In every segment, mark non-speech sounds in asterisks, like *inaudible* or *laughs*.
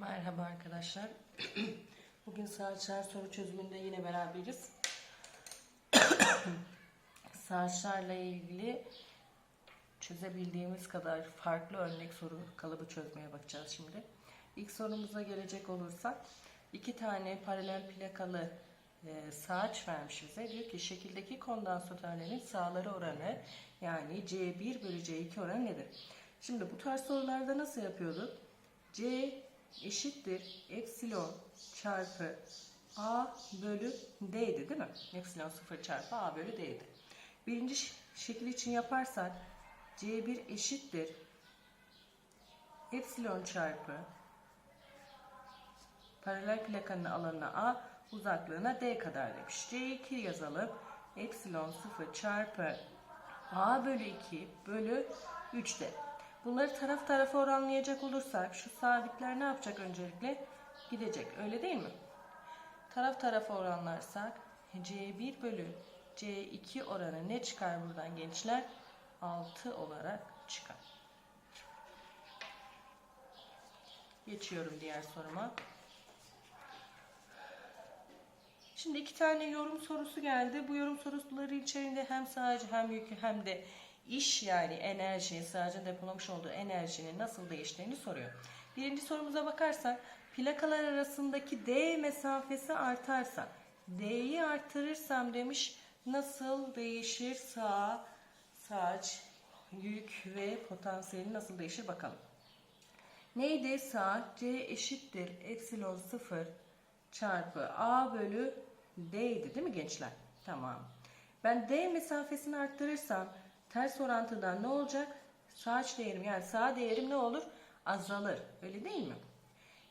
Merhaba arkadaşlar. *clears throat* Bugün saatler soru çözümünde yine beraberiz. *clears throat* Saatlerle ilgili çözebildiğimiz kadar farklı örnek soru kalıbı çözmeye bakacağız şimdi. İlk sorumuza gelecek olursak iki tane paralel plakalı e, saat vermiş bize. Diyor ki şekildeki kondansatörlerin sağları oranı yani C1 bölü C2 oranı nedir? Şimdi bu tarz sorularda nasıl yapıyorduk? C eşittir epsilon çarpı A bölü D'ydi değil mi? Epsilon 0 çarpı A bölü D'ydi. Birinci şekil için yaparsak C1 eşittir epsilon çarpı paralel plakanın alanına A uzaklığına D kadar demiş. C2 yazalım. Epsilon 0 çarpı A bölü 2 bölü 3D. Bunları taraf tarafa oranlayacak olursak şu sabitler ne yapacak öncelikle? Gidecek. Öyle değil mi? Taraf tarafa oranlarsak C1 bölü C2 oranı ne çıkar buradan gençler? 6 olarak çıkar. Geçiyorum diğer soruma. Şimdi iki tane yorum sorusu geldi. Bu yorum soruları içerisinde hem sadece hem yükü hem de iş yani enerji, sadece depolamış olduğu enerjinin nasıl değiştiğini soruyor. Birinci sorumuza bakarsak plakalar arasındaki D mesafesi artarsa D'yi artırırsam demiş nasıl değişir sağ, saç, yük ve potansiyeli nasıl değişir bakalım. Neydi sağ? C eşittir epsilon 0 çarpı A bölü D'ydi değil mi gençler? Tamam. Ben D mesafesini arttırırsam ters orantıdan ne olacak? Saç değerim yani sağ değerim ne olur? Azalır. Öyle değil mi?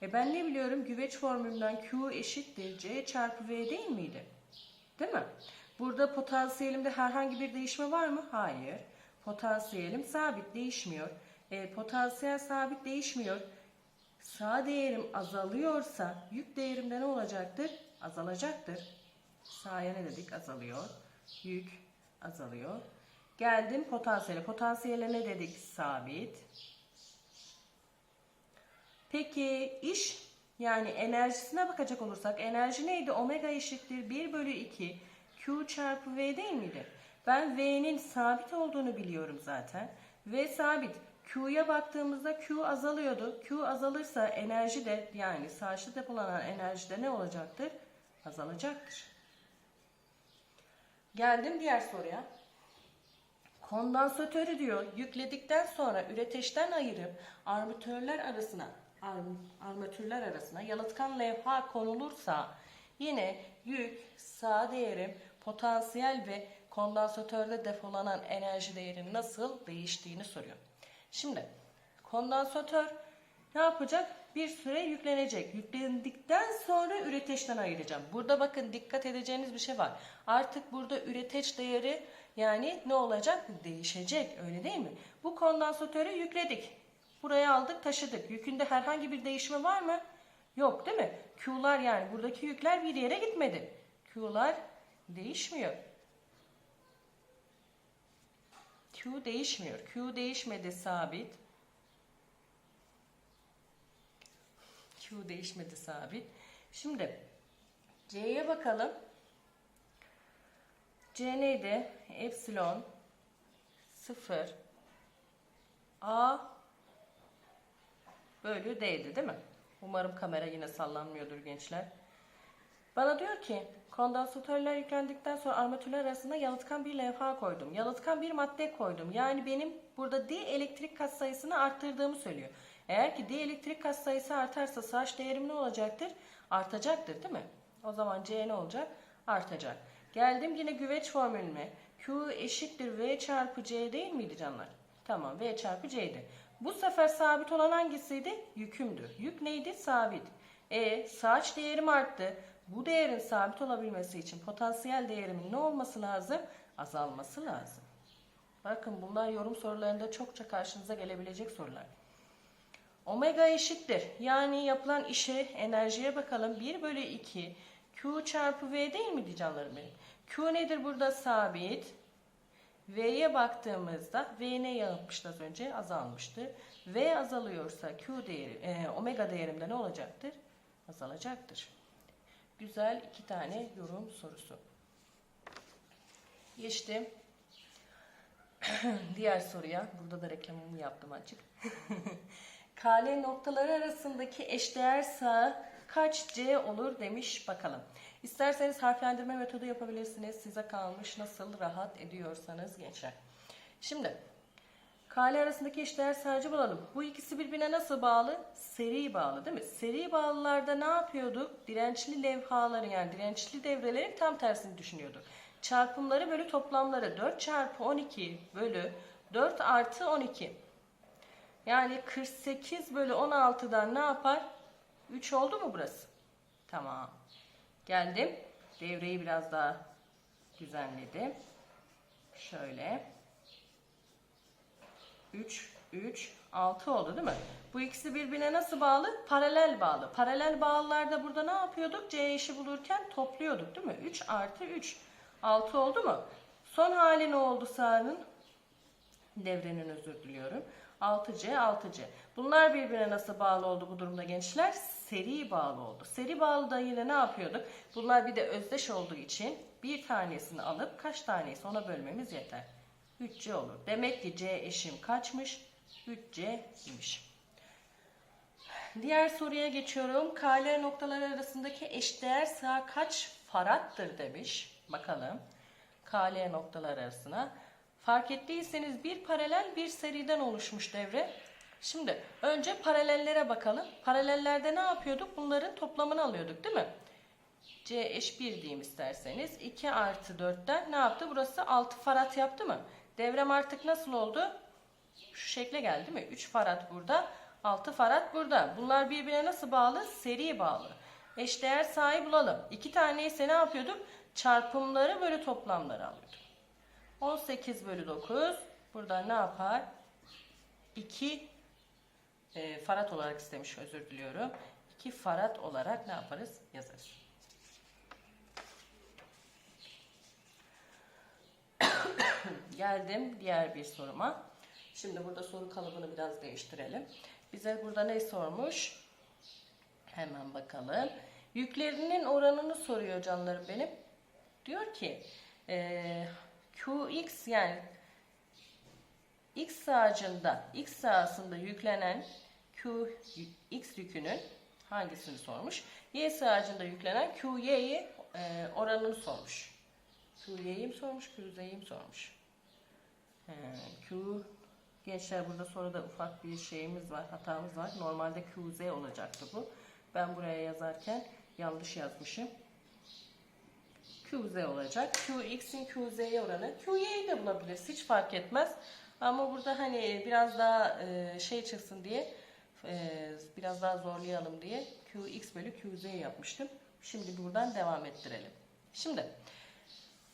E ben ne biliyorum? Güveç formülünden Q eşittir C çarpı V değil miydi? Değil mi? Burada potansiyelimde herhangi bir değişme var mı? Hayır. Potansiyelim sabit değişmiyor. E, potansiyel sabit değişmiyor. Sağ değerim azalıyorsa yük değerimde ne olacaktır? Azalacaktır. Sağa ne dedik? Azalıyor. Yük azalıyor. Geldim potansiyele. Potansiyele ne dedik? Sabit. Peki iş yani enerjisine bakacak olursak enerji neydi? Omega eşittir 1 bölü 2 Q çarpı V değil miydi? Ben V'nin sabit olduğunu biliyorum zaten. V sabit. Q'ya baktığımızda Q azalıyordu. Q azalırsa enerji de yani saçta depolanan enerji de ne olacaktır? Azalacaktır. Geldim diğer soruya. Kondansatörü diyor yükledikten sonra üreteçten ayırıp armatörler arasına arm- armatürler arasına yalıtkan levha konulursa yine yük, sağ değerim, potansiyel ve kondansatörde depolanan enerji değerinin nasıl değiştiğini soruyor. Şimdi kondansatör ne yapacak? Bir süre yüklenecek. Yüklendikten sonra üreteçten ayıracağım. Burada bakın dikkat edeceğiniz bir şey var. Artık burada üreteç değeri yani ne olacak? Değişecek öyle değil mi? Bu kondansatörü yükledik. Buraya aldık taşıdık. Yükünde herhangi bir değişme var mı? Yok değil mi? Q'lar yani buradaki yükler bir yere gitmedi. Q'lar değişmiyor. Q değişmiyor. Q değişmedi sabit. Q değişmedi sabit. Şimdi C'ye bakalım. C neydi? Epsilon 0 A bölü D'ydi değil mi? Umarım kamera yine sallanmıyordur gençler. Bana diyor ki kondansatörler yüklendikten sonra armatürler arasında yalıtkan bir levha koydum. Yalıtkan bir madde koydum. Yani benim burada D elektrik kat sayısını arttırdığımı söylüyor. Eğer ki D elektrik kat sayısı artarsa saç değerim ne olacaktır? Artacaktır değil mi? O zaman C ne olacak? Artacak. Geldim yine güveç formülüne. Q eşittir V çarpı C değil miydi canlar? Tamam V çarpı C'ydi. Bu sefer sabit olan hangisiydi? Yükümdü. Yük neydi? Sabit. E saç değerim arttı. Bu değerin sabit olabilmesi için potansiyel değerimin ne olması lazım? Azalması lazım. Bakın bunlar yorum sorularında çokça karşınıza gelebilecek sorular. Omega eşittir. Yani yapılan işe, enerjiye bakalım. 1 bölü 2 Q çarpı V değil mi canlarım benim? Q nedir burada? Sabit. V'ye baktığımızda V ne yapmıştı az önce? Azalmıştı. V azalıyorsa Q değeri, e, omega değerimde ne olacaktır? Azalacaktır. Güzel iki tane yorum sorusu. Geçtim. *clears throat* Diğer soruya. Burada da reklamımı yaptım açık. *laughs* KL noktaları arasındaki eşdeğer sağ kaç C olur demiş bakalım. İsterseniz harflendirme metodu yapabilirsiniz. Size kalmış nasıl rahat ediyorsanız gençler. Şimdi KL arasındaki eşdeğer sağcı bulalım. Bu ikisi birbirine nasıl bağlı? Seri bağlı değil mi? Seri bağlılarda ne yapıyorduk? Dirençli levhaların yani dirençli devrelerin tam tersini düşünüyorduk. Çarpımları bölü toplamları 4 çarpı 12 bölü 4 artı 12. Yani 48 bölü 16'dan ne yapar? 3 oldu mu burası? Tamam. Geldim. Devreyi biraz daha düzenledim. Şöyle. 3, 3, 6 oldu değil mi? Bu ikisi birbirine nasıl bağlı? Paralel bağlı. Paralel bağlılarda burada ne yapıyorduk? C eşi bulurken topluyorduk değil mi? 3 artı 3. 6 oldu mu? Son hali ne oldu sağının? Devrenin özür diliyorum. 6C, 6C. Bunlar birbirine nasıl bağlı oldu bu durumda gençler? Seri bağlı oldu. Seri bağlıda yine ne yapıyorduk? Bunlar bir de özdeş olduğu için bir tanesini alıp kaç taneyse ona bölmemiz yeter. 3C olur. Demek ki C eşim kaçmış? 3C'ymiş. Diğer soruya geçiyorum. KL noktaları arasındaki eşdeğer sağ kaç farattır demiş. Bakalım. KL noktaları arasına. Fark ettiyseniz bir paralel bir seriden oluşmuş devre. Şimdi önce paralellere bakalım. Paralellerde ne yapıyorduk? Bunların toplamını alıyorduk değil mi? C eş 1 diyeyim isterseniz. 2 artı 4'ten ne yaptı? Burası 6 farad yaptı mı? Devrem artık nasıl oldu? Şu şekle geldi mi? 3 farad burada. 6 farad burada. Bunlar birbirine nasıl bağlı? Seri bağlı. Eşdeğer sahi bulalım. 2 tane ise ne yapıyorduk? Çarpımları bölü toplamları alıyorduk. 18 bölü 9. Burada ne yapar? 2 e, farad olarak istemiş özür diliyorum. 2 farad olarak ne yaparız? Yazarız. Geldim diğer bir soruma. Şimdi burada soru kalıbını biraz değiştirelim. Bize burada ne sormuş? Hemen bakalım. Yüklerinin oranını soruyor canlarım benim. Diyor ki e, Qx yani x sağcında x sahasında yüklenen Q x yükünün hangisini sormuş? Y sağcında yüklenen QY'yi e, oranını sormuş. QY'yi mi sormuş, QZ'yi mi sormuş? He, Q gençler burada soruda ufak bir şeyimiz var, hatamız var. Normalde QZ olacaktı bu. Ben buraya yazarken yanlış yazmışım. QZ olacak. QX'in QZ'ye oranı. QY'yi de bulabiliriz. Hiç fark etmez. Ama burada hani biraz daha e, şey çıksın diye e, biraz daha zorlayalım diye QX bölü QZ yapmıştım. Şimdi buradan devam ettirelim. Şimdi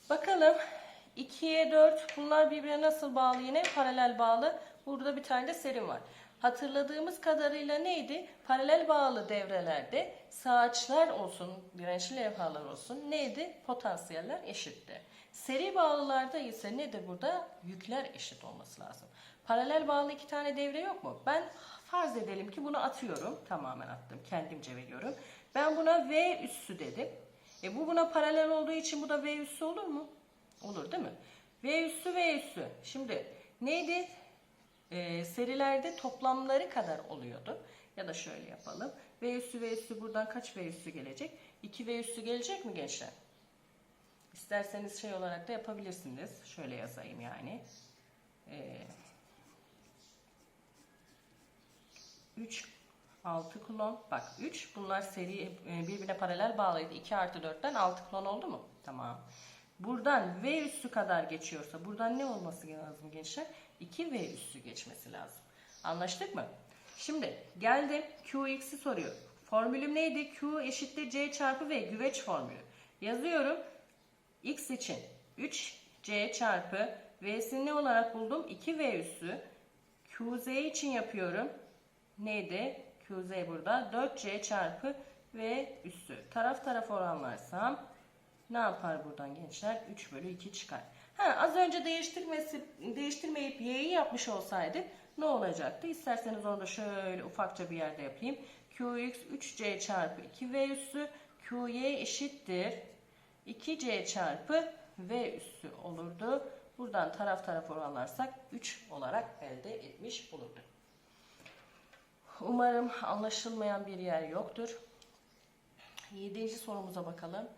bakalım 2'ye 4 bunlar birbirine nasıl bağlı yine paralel bağlı. Burada bir tane de serim var. Hatırladığımız kadarıyla neydi? Paralel bağlı devrelerde saçlar olsun, dirençli levhalar olsun neydi? Potansiyeller eşitti. Seri bağlılarda ise nedir burada? Yükler eşit olması lazım. Paralel bağlı iki tane devre yok mu? Ben farz edelim ki bunu atıyorum. Tamamen attım. Kendimce veriyorum. Ben buna V üssü dedim. E bu buna paralel olduğu için bu da V üssü olur mu? Olur değil mi? V üssü V üssü. Şimdi neydi? e, serilerde toplamları kadar oluyordu. Ya da şöyle yapalım. V üssü V üssü buradan kaç V üssü gelecek? 2 V üssü gelecek mi gençler? İsterseniz şey olarak da yapabilirsiniz. Şöyle yazayım yani. Ee, 3 6 klon. Bak 3 bunlar seri e, birbirine paralel bağlıydı. 2 artı 4'ten 6 klon oldu mu? Tamam. Buradan V üssü kadar geçiyorsa buradan ne olması lazım gençler? 2V üssü geçmesi lazım. Anlaştık mı? Şimdi geldim Qx'i soruyor. Formülüm neydi? Q eşittir C çarpı V güveç formülü. Yazıyorum. X için 3C çarpı V'sini ne olarak buldum? 2V üssü. QZ için yapıyorum. Neydi? QZ burada. 4C çarpı V üssü. Taraf taraf oranlarsam ne yapar buradan gençler? 3 bölü 2 çıkar. Ha, az önce değiştirmesi, değiştirmeyip y'yi yapmış olsaydık ne olacaktı? İsterseniz onu da şöyle ufakça bir yerde yapayım. Qx 3c çarpı 2v üssü Qy eşittir 2c çarpı v üssü olurdu. Buradan taraf taraf oranlarsak 3 olarak elde etmiş olurduk. Umarım anlaşılmayan bir yer yoktur. Yedinci sorumuza bakalım.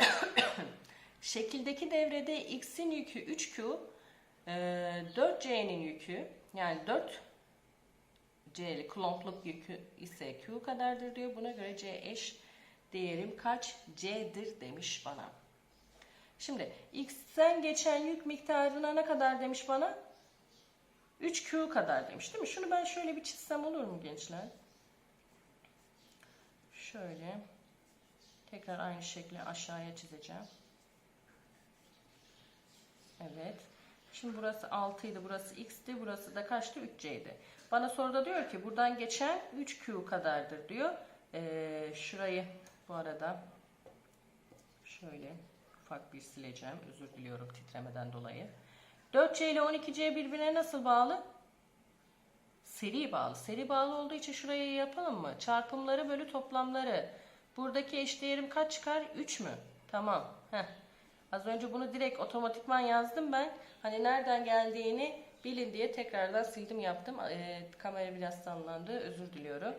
*coughs* Şekildeki devrede x'in yükü 3q, e, 4c'nin yükü yani 4 c'li klompluk yükü ise q kadardır diyor. Buna göre c eş değerim kaç c'dir demiş bana. Şimdi x'ten geçen yük miktarına ne kadar demiş bana? 3q kadar demiş değil mi? Şunu ben şöyle bir çizsem olur mu gençler? Şöyle tekrar aynı şekli aşağıya çizeceğim. Evet. Şimdi burası 6 idi, burası x'ti, burası da kaçtı? 3c'ydi. Bana soruda diyor ki buradan geçen 3q kadardır diyor. Ee, şurayı bu arada şöyle ufak bir sileceğim. Özür diliyorum titremeden dolayı. 4C ile 12C birbirine nasıl bağlı? Seri bağlı. Seri bağlı olduğu için şurayı yapalım mı? Çarpımları bölü toplamları. Buradaki eşdeğerim kaç çıkar? 3 mü? Tamam. Heh. Az önce bunu direkt otomatikman yazdım ben. Hani nereden geldiğini bilin diye tekrardan sildim yaptım. Ee, kamera biraz sallandı. Özür diliyorum.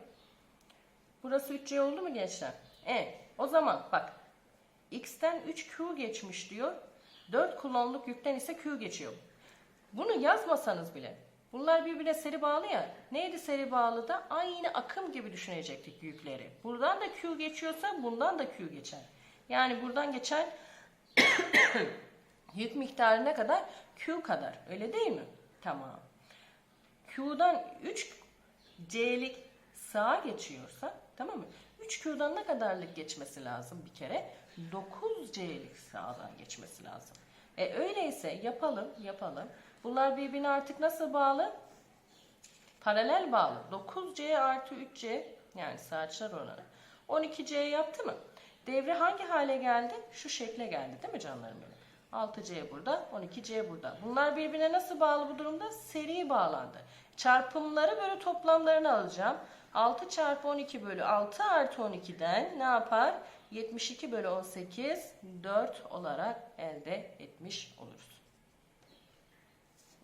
Burası 3C oldu mu gençler? Evet. O zaman bak. X'ten 3Q geçmiş diyor. 4 kullanımlık yükten ise Q geçiyor. Bunu yazmasanız bile. Bunlar birbirine seri bağlı ya. Neydi seri bağlı da? Aynı akım gibi düşünecektik yükleri. Buradan da Q geçiyorsa bundan da Q geçer. Yani buradan geçen *coughs* yük miktarı ne kadar? Q kadar. Öyle değil mi? Tamam. Q'dan 3 C'lik sağa geçiyorsa tamam mı? 3Q'dan ne kadarlık geçmesi lazım bir kere? 9C'lik sağdan geçmesi lazım. E öyleyse yapalım, yapalım. Bunlar birbirine artık nasıl bağlı? Paralel bağlı. 9C artı 3C yani saatler oranı. 12C yaptı mı? Devre hangi hale geldi? Şu şekle geldi değil mi canlarım benim? 6C burada, 12C burada. Bunlar birbirine nasıl bağlı bu durumda? Seri bağlandı. Çarpımları böyle toplamlarını alacağım. 6 çarpı 12 bölü 6 artı 12'den ne yapar? 72 bölü 18 4 olarak elde etmiş oluruz.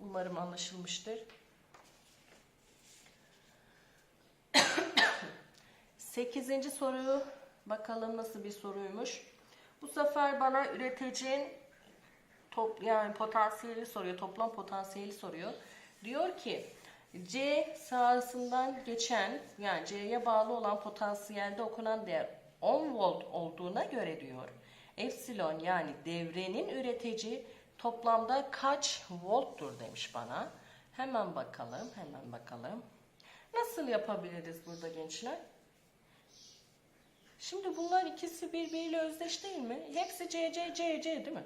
Umarım anlaşılmıştır. *coughs* 8. soruyu bakalım nasıl bir soruymuş. Bu sefer bana üreticinin top, yani potansiyeli soruyor, toplam potansiyeli soruyor. Diyor ki C sahasından geçen yani C'ye bağlı olan potansiyelde okunan değer 10 volt olduğuna göre diyor. Epsilon yani devrenin üretici toplamda kaç volttur demiş bana. Hemen bakalım, hemen bakalım. Nasıl yapabiliriz burada gençler? Şimdi bunlar ikisi birbiriyle özdeş değil mi? Hepsi C, C, C, C değil mi?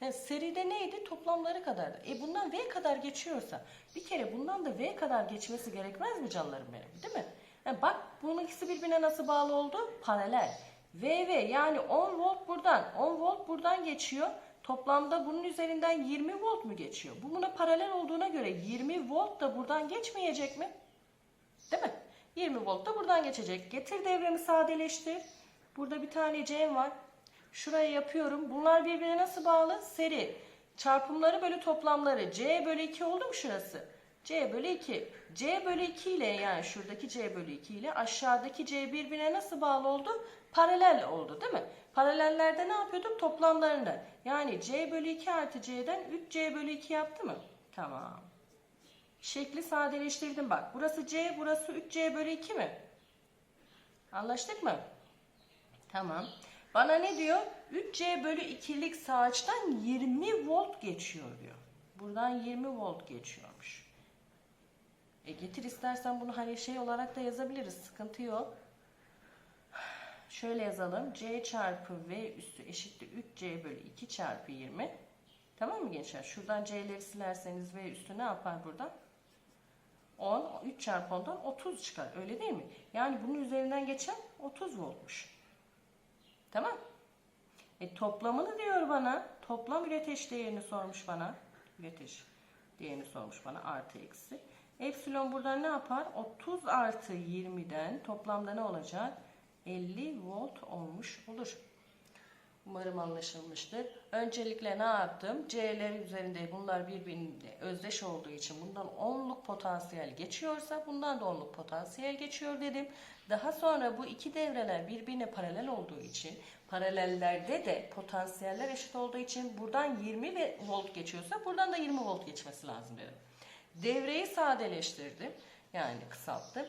Yani seride neydi? Toplamları kadardı. E bundan V kadar geçiyorsa bir kere bundan da V kadar geçmesi gerekmez mi canlarım benim? Değil mi? Yani bak bunun ikisi birbirine nasıl bağlı oldu? Paralel. V V yani 10 volt buradan 10 volt buradan geçiyor. Toplamda bunun üzerinden 20 volt mu geçiyor? Bu buna paralel olduğuna göre 20 volt da buradan geçmeyecek mi? Değil mi? 20 volt da buradan geçecek. Getir devremi sadeleştir. Burada bir tane C var. Şuraya yapıyorum. Bunlar birbirine nasıl bağlı? Seri. Çarpımları bölü toplamları. C bölü 2 oldu mu şurası? C bölü 2. C bölü 2 ile yani şuradaki C bölü 2 ile aşağıdaki C birbirine nasıl bağlı oldu? Paralel oldu değil mi? Paralellerde ne yapıyorduk? Toplamlarını. Yani C bölü 2 artı C'den 3C bölü 2 yaptı mı? Tamam. Şekli sadeleştirdim bak. Burası C, burası 3C bölü 2 mi? Anlaştık mı? Tamam. Bana ne diyor? 3C bölü 2'lik saçtan 20 volt geçiyor diyor. Buradan 20 volt geçiyormuş. E getir istersen bunu hani şey olarak da yazabiliriz. Sıkıntı yok. Şöyle yazalım. C çarpı V üstü eşittir 3C bölü 2 çarpı 20. Tamam mı gençler? Şuradan C'leri silerseniz V üstü ne yapar burada? 10, 3 çarpı 10'dan 30 çıkar. Öyle değil mi? Yani bunun üzerinden geçen 30 voltmuş. Tamam. E toplamını diyor bana. toplam üreteş değerini sormuş bana. Üreteş değerini sormuş bana artı eksi. Epsilon buradan ne yapar? 30 artı 20'den toplamda ne olacak? 50 volt olmuş olur. Umarım anlaşılmıştır. Öncelikle ne yaptım? C'ler üzerinde bunlar birbirine özdeş olduğu için bundan 10'luk potansiyel geçiyorsa bundan da 10'luk potansiyel geçiyor dedim. Daha sonra bu iki devreler birbirine paralel olduğu için paralellerde de potansiyeller eşit olduğu için buradan 20 ve volt geçiyorsa buradan da 20 volt geçmesi lazım dedim. Devreyi sadeleştirdim. Yani kısalttım.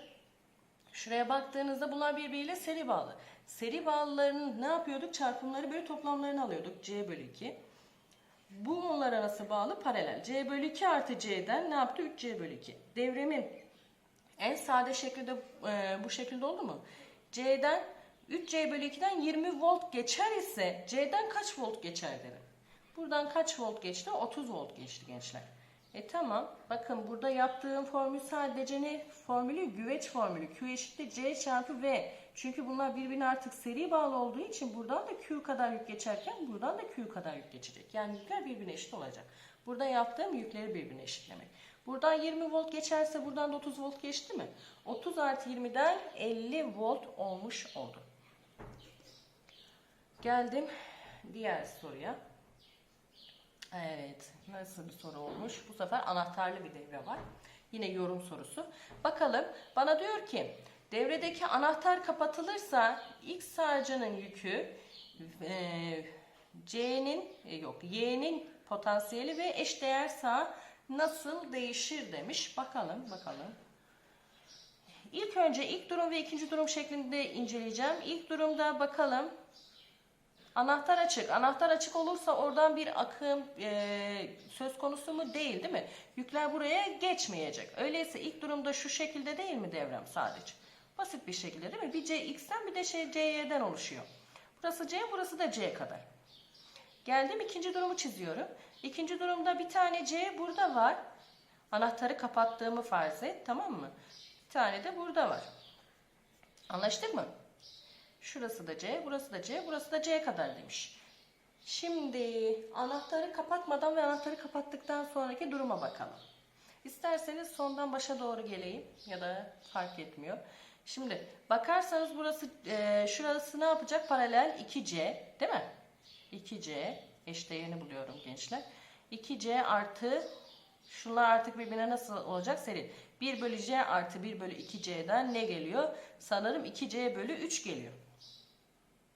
Şuraya baktığınızda bunlar birbiriyle seri bağlı. Seri bağlıların ne yapıyorduk? Çarpımları böyle toplamlarını alıyorduk. C bölü 2. Bu bunlar arası bağlı paralel. C bölü 2 artı C'den ne yaptı? 3C bölü 2. Devremin en sade şekilde e, bu şekilde oldu mu? C'den 3C bölü 2'den 20 volt geçer ise C'den kaç volt geçer derim. Buradan kaç volt geçti? 30 volt geçti gençler. E tamam. Bakın burada yaptığım formül sadece ne? Formülü güveç formülü. Q eşittir C çarpı V. Çünkü bunlar birbirine artık seri bağlı olduğu için buradan da Q kadar yük geçerken buradan da Q kadar yük geçecek. Yani yükler birbirine eşit olacak. Burada yaptığım yükleri birbirine eşitlemek. Buradan 20 volt geçerse buradan da 30 volt geçti mi? 30 artı 20'den 50 volt olmuş oldu. Geldim diğer soruya. Evet, nasıl bir soru olmuş? Bu sefer anahtarlı bir devre var. Yine yorum sorusu. Bakalım, bana diyor ki, devredeki anahtar kapatılırsa X sarcının yükü e, C'nin e, yok Y'nin potansiyeli ve eşdeğer sağ nasıl değişir demiş. Bakalım, bakalım. İlk önce ilk durum ve ikinci durum şeklinde inceleyeceğim. İlk durumda bakalım Anahtar açık. Anahtar açık olursa oradan bir akım e, söz konusu mu değil değil mi? Yükler buraya geçmeyecek. Öyleyse ilk durumda şu şekilde değil mi devrem sadece? Basit bir şekilde değil mi? Bir CX'ten bir de şey CY'den oluşuyor. Burası C, burası da C kadar. Geldim ikinci durumu çiziyorum. İkinci durumda bir tane C burada var. Anahtarı kapattığımı farz et tamam mı? Bir tane de burada var. Anlaştık mı? Şurası da C, burası da C, burası da C kadar demiş. Şimdi anahtarı kapatmadan ve anahtarı kapattıktan sonraki duruma bakalım. İsterseniz sondan başa doğru geleyim ya da fark etmiyor. Şimdi bakarsanız burası e, şurası ne yapacak? Paralel 2C değil mi? 2C eşdeğerini buluyorum gençler. 2C artı şunlar artık birbirine nasıl olacak? Seri. 1 bölü C artı 1 bölü 2C'den ne geliyor? Sanırım 2C bölü 3 geliyor.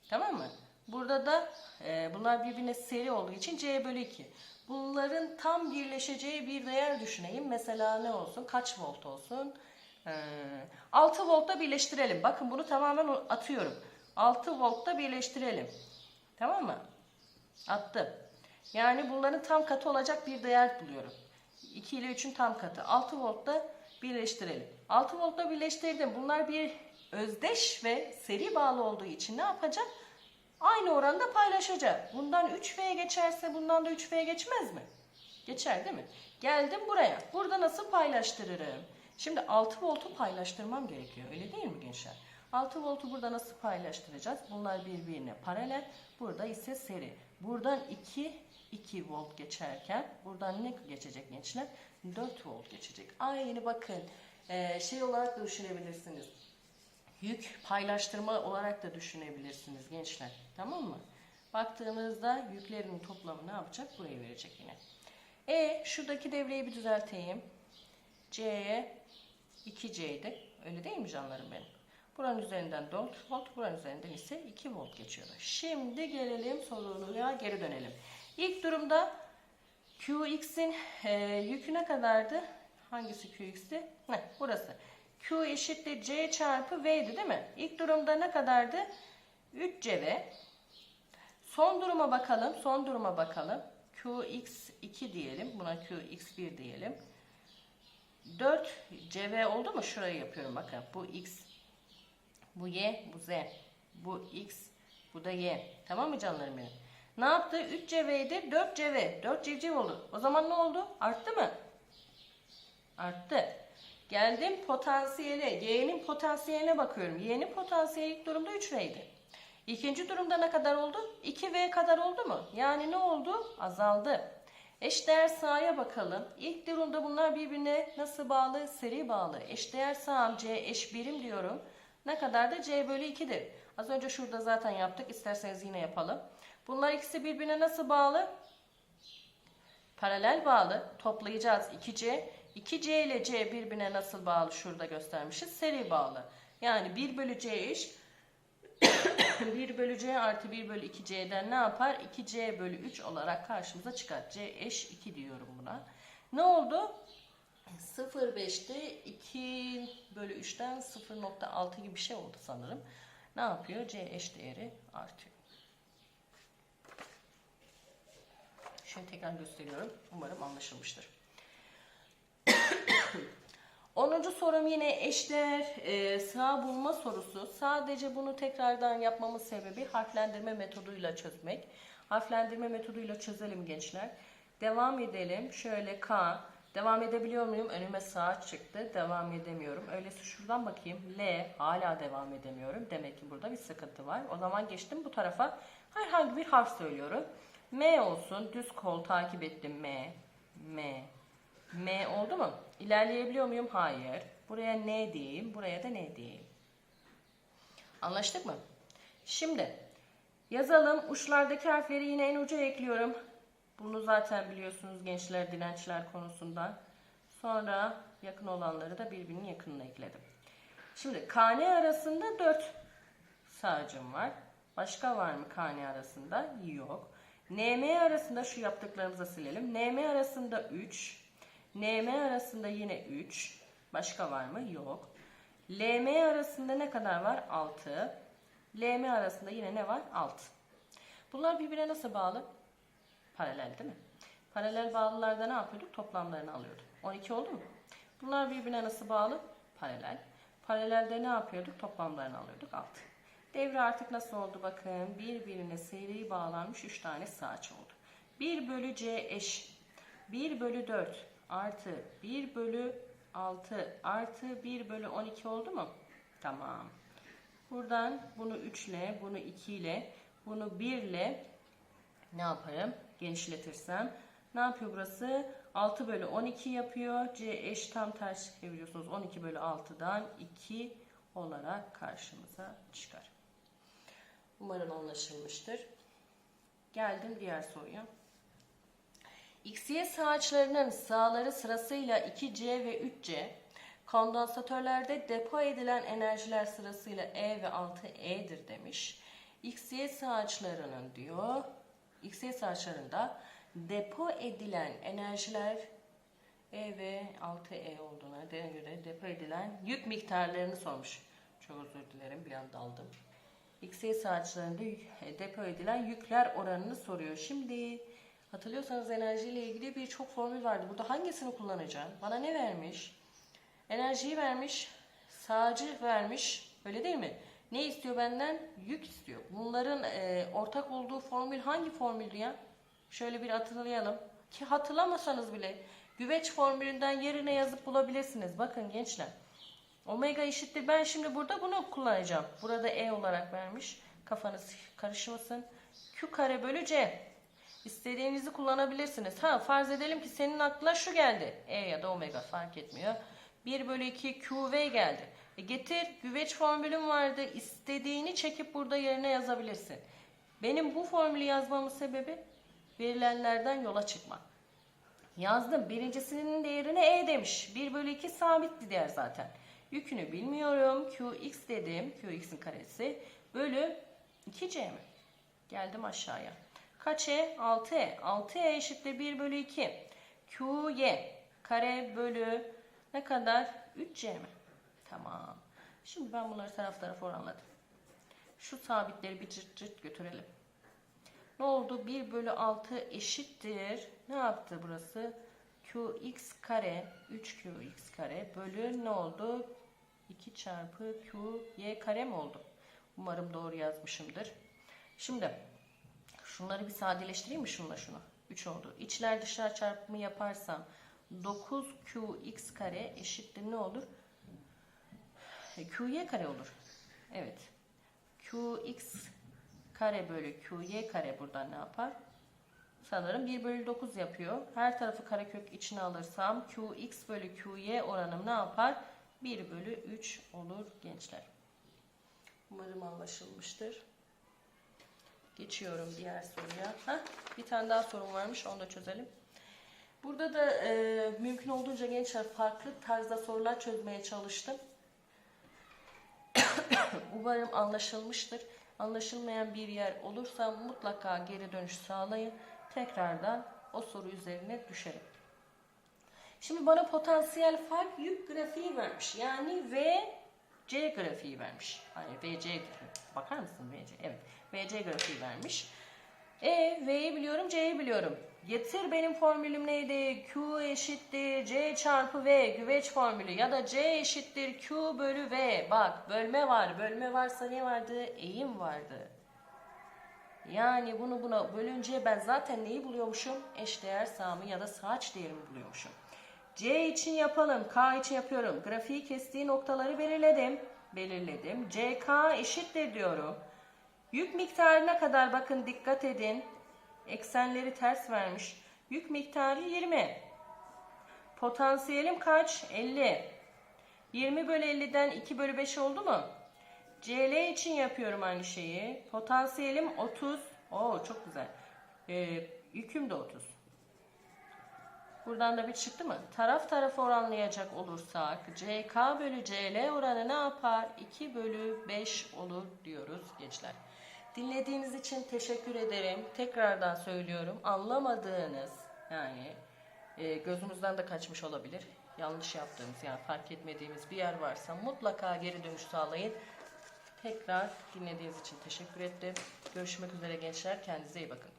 Tamam mı? Burada da e, bunlar birbirine seri olduğu için C bölü 2. Bunların tam birleşeceği bir değer düşüneyim. Mesela ne olsun? Kaç volt olsun? E, 6 voltta birleştirelim. Bakın bunu tamamen atıyorum. 6 voltta birleştirelim. Tamam mı? Attım. Yani bunların tam katı olacak bir değer buluyorum. 2 ile 3'ün tam katı. 6 voltta birleştirelim. 6 voltta birleştirdim. Bunlar bir özdeş ve seri bağlı olduğu için ne yapacak? Aynı oranda paylaşacak. Bundan 3V geçerse bundan da 3V geçmez mi? Geçer değil mi? Geldim buraya. Burada nasıl paylaştırırım? Şimdi 6 voltu paylaştırmam gerekiyor. Öyle değil mi gençler? 6 voltu burada nasıl paylaştıracağız? Bunlar birbirine paralel. Burada ise seri. Buradan 2 2 volt geçerken buradan ne geçecek gençler? 4 volt geçecek. Aynı bakın şey olarak da düşünebilirsiniz yük paylaştırma olarak da düşünebilirsiniz gençler. Tamam mı? Baktığımızda yüklerin toplamı ne yapacak? Burayı verecek yine. E şuradaki devreyi bir düzelteyim. C'ye 2C'ydi. Öyle değil mi canlarım benim? Buranın üzerinden 4 volt, buranın üzerinden ise 2 volt geçiyor. Şimdi gelelim soruya geri dönelim. İlk durumda QX'in e, yükü ne kadardı? Hangisi QX'ti? Ne? Burası. Q eşittir C çarpı V'di değil mi? İlk durumda ne kadardı? 3CV. Son duruma bakalım. Son duruma bakalım. QX2 diyelim. Buna QX1 diyelim. 4 CV oldu mu? Şurayı yapıyorum bakın. Bu X. Bu Y. Bu Z. Bu X. Bu da Y. Tamam mı canlarım benim? Ne yaptı? 3 CV'ydi. 4 CV. 4 civciv oldu. O zaman ne oldu? Arttı mı? Arttı. Geldim potansiyele. Y'nin potansiyeline bakıyorum. Y'nin potansiyeli ilk durumda 3V'ydi. İkinci durumda ne kadar oldu? 2V kadar oldu mu? Yani ne oldu? Azaldı. Eşdeğer sağa bakalım. İlk durumda bunlar birbirine nasıl bağlı? Seri bağlı. Eşdeğer sağım C eş birim diyorum. Ne kadar da C bölü 2'dir. Az önce şurada zaten yaptık. İsterseniz yine yapalım. Bunlar ikisi birbirine nasıl bağlı? Paralel bağlı. Toplayacağız 2C. 2C ile C birbirine nasıl bağlı? Şurada göstermişiz. Seri bağlı. Yani 1 bölü C eş *coughs* 1 bölü C artı 1 bölü 2C'den ne yapar? 2C bölü 3 olarak karşımıza çıkar. C eş 2 diyorum buna. Ne oldu? 0,5'te 2 bölü 3'ten 0.6 gibi bir şey oldu sanırım. Ne yapıyor? C eş değeri artıyor. Şimdi tekrar gösteriyorum. Umarım anlaşılmıştır. 10. sorum yine eşdeğer e, sağ bulma sorusu. Sadece bunu tekrardan yapmamın sebebi harflendirme metoduyla çözmek. Harflendirme metoduyla çözelim gençler. Devam edelim. Şöyle K. Devam edebiliyor muyum? Önüme sağ çıktı. Devam edemiyorum. Öyleyse şuradan bakayım. L. Hala devam edemiyorum. Demek ki burada bir sıkıntı var. O zaman geçtim bu tarafa. Herhangi bir harf söylüyorum. M olsun. Düz kol takip ettim. M. M. M oldu mu? İlerleyebiliyor muyum? Hayır. Buraya N diyeyim. Buraya da N diyeyim. Anlaştık mı? Şimdi yazalım. Uçlardaki harfleri yine en uca ekliyorum. Bunu zaten biliyorsunuz gençler dirençler konusundan. Sonra yakın olanları da birbirinin yakınına ekledim. Şimdi KN arasında 4 sağcım var. Başka var mı KN arasında? Yok. NM arasında şu yaptıklarımızı silelim. NM arasında 3. NM arasında yine 3. Başka var mı? Yok. LM arasında ne kadar var? 6. LM arasında yine ne var? 6. Bunlar birbirine nasıl bağlı? Paralel değil mi? Paralel bağlılarda ne yapıyorduk? Toplamlarını alıyorduk. 12 oldu mu? Bunlar birbirine nasıl bağlı? Paralel. Paralelde ne yapıyorduk? Toplamlarını alıyorduk. 6. Devre artık nasıl oldu? Bakın birbirine seri bağlanmış 3 tane sağaç oldu. 1 bölü C eş. 1 bölü 4 artı 1 bölü 6 artı 1 bölü 12 oldu mu? Tamam. Buradan bunu 3 ile, bunu 2 ile, bunu 1 ile ne yaparım? Genişletirsem. Ne yapıyor burası? 6 bölü 12 yapıyor. C eş tam ters çeviriyorsunuz. 12 bölü 6'dan 2 olarak karşımıza çıkar. Umarım anlaşılmıştır. Geldim diğer soruya. XY sahaçlarının sağları sırasıyla 2C ve 3C, kondansatörlerde depo edilen enerjiler sırasıyla E ve 6E'dir demiş. XY sahaçlarının diyor, XY sahaçlarında depo edilen enerjiler E ve 6E olduğuna göre depo edilen yük miktarlarını sormuş. Çok özür dilerim bir anda aldım. XY sahaçlarında depo edilen yükler oranını soruyor. Şimdi Hatırlıyorsanız enerjiyle ilgili birçok formül vardı. Burada hangisini kullanacağım? Bana ne vermiş? Enerjiyi vermiş, sağcı vermiş. Öyle değil mi? Ne istiyor benden? Yük istiyor. Bunların e, ortak olduğu formül hangi formüldü ya? Şöyle bir hatırlayalım. Ki hatırlamasanız bile güveç formülünden yerine yazıp bulabilirsiniz. Bakın gençler. Omega eşittir. Ben şimdi burada bunu kullanacağım. Burada E olarak vermiş. Kafanız karışmasın. Q kare bölü C. İstediğinizi kullanabilirsiniz. Ha farz edelim ki senin aklına şu geldi. E ya da omega fark etmiyor. 1 bölü 2 QV geldi. E getir güveç formülüm vardı. İstediğini çekip burada yerine yazabilirsin. Benim bu formülü yazmamın sebebi verilenlerden yola çıkmak. Yazdım. Birincisinin değerine E demiş. 1 bölü 2 sabitti diğer zaten. Yükünü bilmiyorum. Qx dedim. Qx'in karesi. Bölü 2C mi? Geldim aşağıya. Kaç E? 6E. 6E eşittir 1 bölü 2. Qy kare bölü ne kadar? 3C mi? Tamam. Şimdi ben bunları taraf tarafa oranladım. Şu sabitleri bir cırt cırt götürelim. Ne oldu? 1 bölü 6 eşittir. Ne yaptı burası? Qx kare 3Qx kare bölü ne oldu? 2 çarpı Qy kare mi oldu? Umarım doğru yazmışımdır. Şimdi Şunları bir sadeleştireyim mi şunla şunu? 3 oldu. İçler dışlar çarpımı yaparsam 9qx kare eşittir ne olur? Qy kare olur. Evet. qx kare bölü qy kare buradan ne yapar? Sanırım 1 bölü 9 yapıyor. Her tarafı karekök içine alırsam qx bölü qy oranım ne yapar? 1 bölü 3 olur gençler. Umarım anlaşılmıştır. Geçiyorum diğer soruya. Heh, bir tane daha sorum varmış onu da çözelim. Burada da e, mümkün olduğunca gençler farklı tarzda sorular çözmeye çalıştım. *coughs* Umarım anlaşılmıştır. Anlaşılmayan bir yer olursa mutlaka geri dönüş sağlayın. Tekrardan o soru üzerine düşelim. Şimdi bana potansiyel fark yük grafiği vermiş. Yani V C grafiği vermiş. Hani VC bakar mısın VC? Evet. VC grafiği vermiş. E, V'yi biliyorum, C'yi biliyorum. Getir benim formülüm neydi? Q eşittir C çarpı V güveç formülü ya da C eşittir Q bölü V. Bak bölme var. Bölme varsa ne vardı? Eğim vardı. Yani bunu buna bölünce ben zaten neyi buluyormuşum? Eşdeğer sağımı ya da saç değerimi buluyormuşum. C için yapalım. K için yapıyorum. Grafiği kestiği noktaları belirledim. Belirledim. CK eşittir diyorum. Yük miktarına kadar bakın dikkat edin. Eksenleri ters vermiş. Yük miktarı 20. Potansiyelim kaç? 50. 20 bölü 50'den 2 bölü 5 oldu mu? CL için yapıyorum aynı şeyi. Potansiyelim 30. Oo çok güzel. Ee, yüküm de 30. Buradan da bir çıktı mı? Taraf tarafa oranlayacak olursak CK bölü CL oranı ne yapar? 2 bölü 5 olur diyoruz gençler. Dinlediğiniz için teşekkür ederim. Tekrardan söylüyorum. Anlamadığınız yani e, gözümüzden de kaçmış olabilir. Yanlış yaptığımız yani fark etmediğimiz bir yer varsa mutlaka geri dönüş sağlayın. Tekrar dinlediğiniz için teşekkür ettim. Görüşmek üzere gençler. Kendinize iyi bakın.